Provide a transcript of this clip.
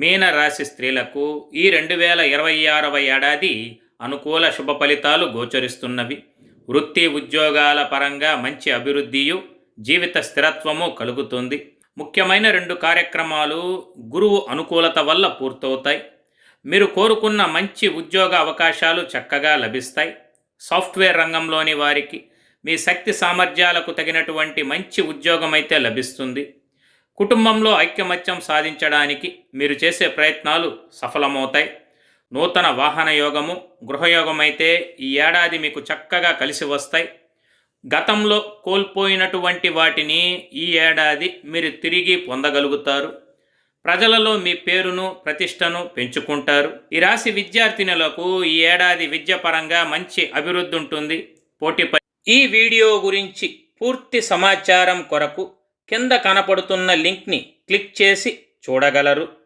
మీన రాశి స్త్రీలకు ఈ రెండు వేల ఇరవై ఆరవ ఏడాది అనుకూల శుభ ఫలితాలు గోచరిస్తున్నవి. వృత్తి ఉద్యోగాల పరంగా మంచి అభివృద్ధియు జీవిత స్థిరత్వము కలుగుతుంది. ముఖ్యమైన రెండు కార్యక్రమాలు గురువు అనుకూలత వల్ల పూర్తవుతాయి. మీరు కోరుకున్న మంచి ఉద్యోగ అవకాశాలు చక్కగా లభిస్తాయి. సాఫ్ట్వేర్ రంగంలోని వారికి మీ శక్తి సామర్థ్యాలకు తగినటువంటి మంచి ఉద్యోగం అయితే లభిస్తుంది. కుటుంబంలో ఐక్యమత్యం సాధించడానికి మీరు చేసే ప్రయత్నాలు సఫలమవుతాయి. నూతన వాహన యోగము గృహయోగమైతే ఈ ఏడాది మీకు చక్కగా కలిసి వస్తాయి. గతంలో కోల్పోయినటువంటి వాటిని ఈ ఏడాది మీరు తిరిగి పొందగలుగుతారు. ప్రజలలో మీ పేరును ప్రతిష్టను పెంచుకుంటారు. ఈ రాశి విద్యార్థినులకు ఈ ఏడాది విద్యపరంగా మంచి అభివృద్ధి ఉంటుంది. పోటీ ఈ వీడియో గురించి పూర్తి సమాచారం కొరకు కింద కనపడుతున్న లింక్ని క్లిక్ చేసి చూడగలరు.